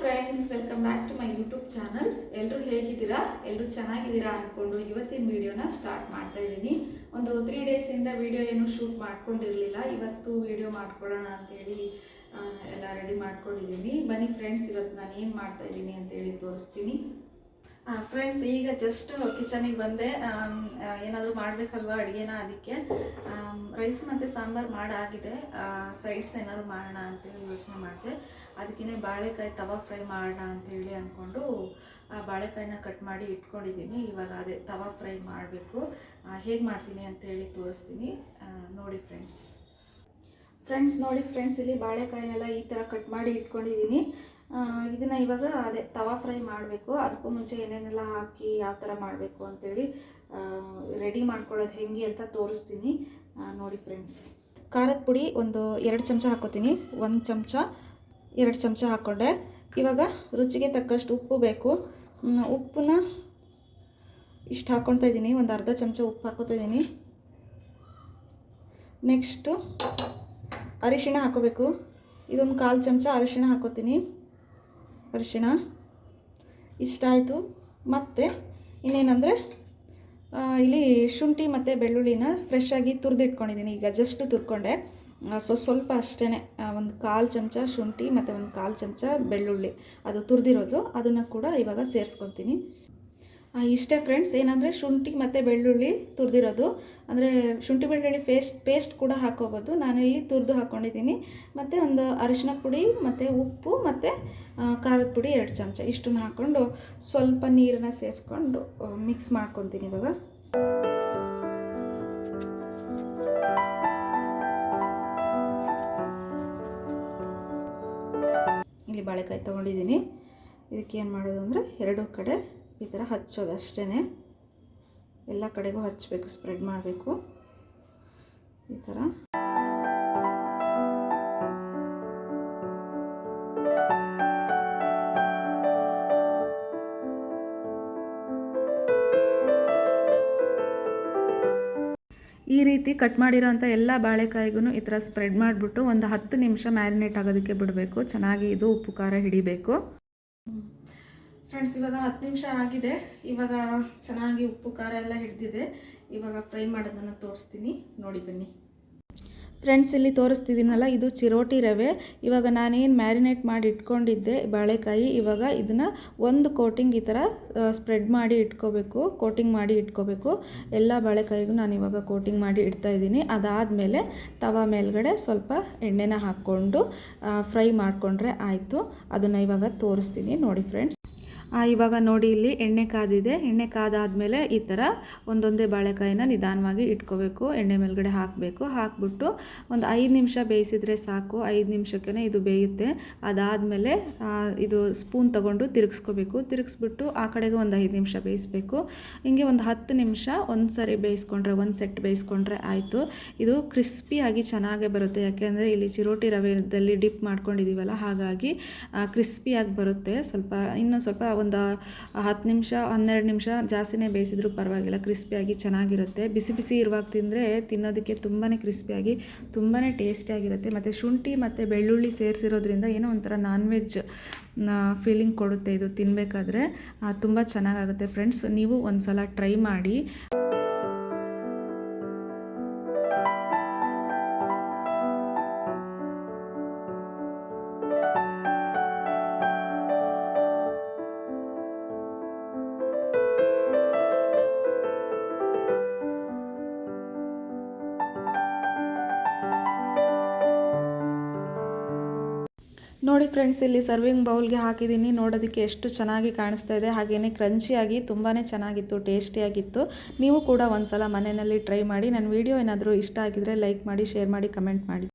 Friends welcome back to my YouTube channel ಎಲ್ಲರೂ ಹೇಗಿದ್ದೀರಾ? ಎಲ್ಲರೂ ಚೆನ್ನಾಗಿದ್ದೀರಾ ಅಂದ್ಕೊಂಡು ಇವತ್ತಿನ ವಿಡಿಯೋನ ಸ್ಟಾರ್ಟ್ ಮಾಡ್ತಾ ಇದ್ದೀನಿ. ಒಂದು ತ್ರೀ ಡೇಸಿಂದ ವಿಡಿಯೋ ಏನು ಶೂಟ್ ಮಾಡ್ಕೊಂಡಿರಲಿಲ್ಲ. ಇವತ್ತು ವಿಡಿಯೋ ಮಾಡ್ಕೊಳ್ಳೋಣ ಅಂತೇಳಿ ಎಲ್ಲ ರೆಡಿ ಮಾಡ್ಕೊಂಡಿದ್ದೀನಿ. ಬನ್ನಿ ಫ್ರೆಂಡ್ಸ್ ಇವತ್ತು ನಾನು ಏನು ಮಾಡ್ತಾ ಇದ್ದೀನಿ ಅಂತೇಳಿ ತೋರಿಸ್ತೀನಿ. ಫ್ರೆಂಡ್ಸ್ ಈಗ ಜಸ್ಟ್ ಕಿಚನಿಗೆ ಬಂದೆ. ಏನಾದರೂ ಮಾಡಬೇಕಲ್ವಾ ಅಡುಗೆನ ಅದಕ್ಕೆ? ರೈಸ್ ಮತ್ತು ಸಾಂಬಾರು ಮಾಡಾಗಿದೆ. ಸೈಡ್ಸ್ ಏನಾದ್ರು ಮಾಡೋಣ ಅಂತೇಳಿ ಯೋಚನೆ ಮಾಡಿದೆ. ಅದಕ್ಕೇ ಬಾಳೆಕಾಯಿ ತವಾ ಫ್ರೈ ಮಾಡೋಣ ಅಂತೇಳಿ ಅಂದ್ಕೊಂಡು ಆ, ಬಾಳೆಕಾಯಿನ ಕಟ್ ಮಾಡಿ ಇಟ್ಕೊಂಡಿದ್ದೀನಿ. ಇವಾಗ ಅದೇ ತವಾ ಫ್ರೈ ಮಾಡಬೇಕು. ಹೇಗೆ ಮಾಡ್ತೀನಿ ಅಂತೇಳಿ ತೋರಿಸ್ತೀನಿ. ನೋಡಿ ಫ್ರೆಂಡ್ಸ್ ಫ್ರೆಂಡ್ಸ್ ನೋಡಿ ಫ್ರೆಂಡ್ಸ್ ಇಲ್ಲಿ ಬಾಳೆಕಾಯಿನೆಲ್ಲ ಈ ಥರ ಕಟ್ ಮಾಡಿ ಇಟ್ಕೊಂಡಿದ್ದೀನಿ. ಇದನ್ನು ಇವಾಗ ಅದೇ ತವಾ ಫ್ರೈ ಮಾಡಬೇಕು. ಅದಕ್ಕೂ ಮುಂಚೆ ಏನೇನೆಲ್ಲ ಹಾಕಿ ಯಾವ ಥರ ಮಾಡಬೇಕು ಅಂತೇಳಿ ರೆಡಿ ಮಾಡ್ಕೊಳ್ಳೋದು ಹೆಂಗೆ ಅಂತ ತೋರಿಸ್ತೀನಿ. ನೋಡಿ ಫ್ರೆಂಡ್ಸ್ ಖಾರದ ಪುಡಿ ಒಂದು ಎರಡು ಚಮಚ ಹಾಕೋತೀನಿ. ಒಂದು ಚಮಚ, ಎರಡು ಚಮಚ ಹಾಕ್ಕೊಂಡೆ ಇವಾಗ ರುಚಿಗೆ ತಕ್ಕಷ್ಟು ಉಪ್ಪು ಬೇಕು. ಉಪ್ಪನ್ನ ಇಷ್ಟು ಹಾಕ್ಕೊಳ್ತಾ ಇದ್ದೀನಿ. ಒಂದು ಅರ್ಧ ಚಮಚ ಉಪ್ಪು ಹಾಕೋತಾ ಇದ್ದೀನಿ. ನೆಕ್ಸ್ಟು ಅರಿಶಿಣ ಹಾಕೋಬೇಕು. ಇದೊಂದು ಕಾಲು ಚಮಚ ಅರಿಶಿಣ ಹಾಕೋತೀನಿ. ಅರಿಶಿಣ. ಇಷ್ಟಾಯಿತು. ಮತ್ತು ಇನ್ನೇನಂದರೆ ಇಲ್ಲಿ ಶುಂಠಿ ಮತ್ತು ಬೆಳ್ಳುಳ್ಳಿನ ಫ್ರೆಶ್ ಆಗಿ ತುರಿದಿಟ್ಕೊಂಡಿದ್ದೀನಿ. ಈಗ ಜಸ್ಟ್ ತುರ್ಕೊಂಡೆ. ಸೊ ಸ್ವಲ್ಪ ಅಷ್ಟೇ ಒಂದು ಕಾಲು ಚಮಚ ಶುಂಠಿ ಮತ್ತು ಒಂದು ಕಾಲು ಚಮಚ ಬೆಳ್ಳುಳ್ಳಿ. ಅದು ತುರಿದಿರೋದು. ಅದನ್ನು ಕೂಡ ಇವಾಗ ಸೇರಿಸ್ಕೊತೀನಿ. ಇಷ್ಟೇ ಫ್ರೆಂಡ್ಸ್ ಏನಂದರೆ ಶುಂಠಿ ಮತ್ತು ಬೆಳ್ಳುಳ್ಳಿ ತುರಿದಿರೋದು. ಅಂದರೆ ಶುಂಠಿ, ಬೆಳ್ಳುಳ್ಳಿ ಪೇಸ್ಟ್ ಪೇಸ್ಟ್ ಕೂಡ ಹಾಕೋಬೋದು. ನಾನಿಲ್ಲಿ ತುರಿದು ಹಾಕ್ಕೊಂಡಿದ್ದೀನಿ ಮತ್ತು ಒಂದು ಅರಿಶಿನ ಪುಡಿ, ಮತ್ತು ಉಪ್ಪು, ಮತ್ತು ಖಾರದ ಪುಡಿ ಎರಡು ಚಮಚ. ಇಷ್ಟನ್ನು ಹಾಕ್ಕೊಂಡು ಸ್ವಲ್ಪ ನೀರನ್ನು ಸೇರಿಸ್ಕೊಂಡು ಮಿಕ್ಸ್ ಮಾಡ್ಕೊತೀನಿ ಇವಾಗ. ಇಲ್ಲಿ ಬಾಳೆಕಾಯಿ ತೊಗೊಂಡಿದ್ದೀನಿ. ಇದಕ್ಕೆ ಏನು ಮಾಡೋದು ಅಂದರೆ ಎರಡೂ ಕಡೆ ಈ ಥರ ಹಚ್ಚೋದು ಅಷ್ಟೇ ಎಲ್ಲ ಕಡೆಗೂ ಹಚ್ಚಬೇಕು ಸ್ಪ್ರೆಡ್ ಮಾಡಬೇಕು. ಈ ಥರ. ಈ ರೀತಿ ಕಟ್ ಮಾಡಿರೋಂಥ ಎಲ್ಲ ಬಾಳೆಕಾಯಿಗೂ ಈ ಥರ ಸ್ಪ್ರೆಡ್ ಮಾಡಿಬಿಟ್ಟು ಒಂದು ಹತ್ತು ನಿಮಿಷ ಮ್ಯಾರಿನೇಟ್ ಆಗೋದಕ್ಕೆ ಬಿಡಬೇಕು. ಚೆನ್ನಾಗಿ ಇದು ಉಪ್ಪು, ಖಾರ ಹಿಡಿಬೇಕು. ಫ್ರೆಂಡ್ಸ್ ಇವಾಗ ಹತ್ತು ನಿಮಿಷ ಆಗಿದೆ. ಇವಾಗ ಚೆನ್ನಾಗಿ ಉಪ್ಪು, ಖಾರ ಎಲ್ಲ ಹಿಡಿದಿದೆ. ಇವಾಗ ಫ್ರೈ ಮಾಡೋದನ್ನು ತೋರಿಸ್ತೀನಿ. ನೋಡಿ ಬನ್ನಿ. ಫ್ರೆಂಡ್ಸ್ ಇಲ್ಲಿ ತೋರಿಸ್ತಿದ್ದೀನಲ್ಲ, ಇದು ಚಿರೋಟಿ ರವೆ. ಇವಾಗ ನಾನೇನು ಮ್ಯಾರಿನೇಟ್ ಮಾಡಿ ಇಟ್ಕೊಂಡಿದ್ದೆ, ಬಾಳೆಕಾಯಿ. ಇವಾಗ ಇದನ್ನು ಒಂದು ಕೋಟಿಂಗ್ ಈ ಥರ ಸ್ಪ್ರೆಡ್ ಮಾಡಿ ಇಟ್ಕೋಬೇಕು. ಕೋಟಿಂಗ್ ಮಾಡಿ ಇಟ್ಕೋಬೇಕು. ಎಲ್ಲ ಬಾಳೆಕಾಯಿಗೂ ನಾನು ಇವಾಗ ಕೋಟಿಂಗ್ ಮಾಡಿ ಇಡ್ತಾ ಇದ್ದೀನಿ. ಅದಾದಮೇಲೆ ತವಾ ಮೇಲ್ಗಡೆ ಸ್ವಲ್ಪ ಎಣ್ಣೆನ ಹಾಕ್ಕೊಂಡು ಫ್ರೈ ಮಾಡಿಕೊಂಡ್ರೆ ಆಯಿತು. ಅದನ್ನು ಇವಾಗ ತೋರಿಸ್ತೀನಿ. ನೋಡಿ ಫ್ರೆಂಡ್ಸ್ ಇವಾಗ ನೋಡಿ ಇಲ್ಲಿ ಎಣ್ಣೆ ಕಾದಿದೆ. ಎಣ್ಣೆ ಕಾದಾದಮೇಲೆ ಈ ಥರ ಒಂದೊಂದೇ ಬಾಳೆಕಾಯಿನ ನಿಧಾನವಾಗಿ ಇಟ್ಕೋಬೇಕು. ಎಣ್ಣೆ ಮೇಲ್ಗಡೆ ಹಾಕಬೇಕು. ಹಾಕ್ಬಿಟ್ಟು ಒಂದು ಐದು ನಿಮಿಷ ಬೇಯಿಸಿದರೆ ಸಾಕು. ಐದು ನಿಮಿಷಕ್ಕೆ ಇದು ಬೇಯುತ್ತೆ. ಅದಾದಮೇಲೆ ಇದು ಸ್ಪೂನ್ ತಗೊಂಡು ತಿರುಗಿಸ್ಕೋಬೇಕು. ತಿರುಗಿಸ್ಬಿಟ್ಟು ಆ ಕಡೆಗೆ ಒಂದು ಐದು ನಿಮಿಷ ಬೇಯಿಸ್ಬೇಕು. ಹಿಂಗೆ ಒಂದು ಹತ್ತು ನಿಮಿಷ ಒಂದು ಸರಿ ಬೇಯಿಸ್ಕೊಂಡ್ರೆ, ಒಂದು ಸೆಟ್ ಬೇಯಿಸ್ಕೊಂಡ್ರೆ ಆಯಿತು. ಇದು ಕ್ರಿಸ್ಪಿಯಾಗಿ ಚೆನ್ನಾಗೇ ಬರುತ್ತೆ. ಯಾಕೆಂದರೆ ಇಲ್ಲಿ ಚಿರೋಟಿ ರವೆದಲ್ಲಿ ಡಿಪ್ ಮಾಡ್ಕೊಂಡಿದ್ದೀವಲ್ಲ ಹಾಗಾಗಿ ಕ್ರಿಸ್ಪಿಯಾಗಿ ಬರುತ್ತೆ. ಸ್ವಲ್ಪ ಇನ್ನೂ ಸ್ವಲ್ಪ ಒಂದು ಹತ್ತು ನಿಮಿಷ, ಹನ್ನೆರಡು ನಿಮಿಷ ಜಾಸ್ತಿನೇ ಬೇಯಿಸಿದ್ರು ಪರವಾಗಿಲ್ಲ. ಕ್ರಿಸ್ಪಿಯಾಗಿ ಚೆನ್ನಾಗಿರುತ್ತೆ. ಬಿಸಿ ಬಿಸಿ ಇರುವಾಗ ತಿಂದರೆ ತಿನ್ನೋದಕ್ಕೆ ತುಂಬಾ ಕ್ರಿಸ್ಪಿಯಾಗಿ ತುಂಬಾ ಟೇಸ್ಟಿಯಾಗಿರುತ್ತೆ. ಮತ್ತು ಶುಂಠಿ ಮತ್ತು ಬೆಳ್ಳುಳ್ಳಿ ಸೇರಿಸಿರೋದ್ರಿಂದ ಏನೋ ಒಂಥರ ನಾನ್ ವೆಜ್ ಫೀಲಿಂಗ್ ಕೊಡುತ್ತೆ ಇದು ತಿನ್ನಬೇಕಾದ್ರೆ ತುಂಬ ಚೆನ್ನಾಗಾಗುತ್ತೆ. ಫ್ರೆಂಡ್ಸ್ ನೀವು ಒಂದು ಸಲ ಟ್ರೈ ಮಾಡಿ. ನೋಡಿ ಫ್ರೆಂಡ್ಸ್ ಇಲ್ಲಿ ಸರ್ವಿಂಗ್ ಬೌಲ್ಗೆ ಹಾಕಿದ್ದೀನಿ. ನೋಡೋದಕ್ಕೆ ಎಷ್ಟು ಚೆನ್ನಾಗಿ ಕಾಣಿಸ್ತಾ ಇದೆ. ಹಾಗೆಯೇ ಕ್ರಂಚಿಯಾಗಿ ತುಂಬಾ ಚೆನ್ನಾಗಿತ್ತು ಟೇಸ್ಟಿಯಾಗಿತ್ತು ನೀವು ಕೂಡ ಒಂದ್ಸಲ ಮನೆಯಲ್ಲಿ ಟ್ರೈ ಮಾಡಿ. ನನ್ನ ವಿಡಿಯೋ ಏನಾದರೂ ಇಷ್ಟ ಆಗಿದ್ರೆ ಲೈಕ್ ಮಾಡಿ ಶೇರ್ ಮಾಡಿ ಕಮೆಂಟ್ ಮಾಡಿ.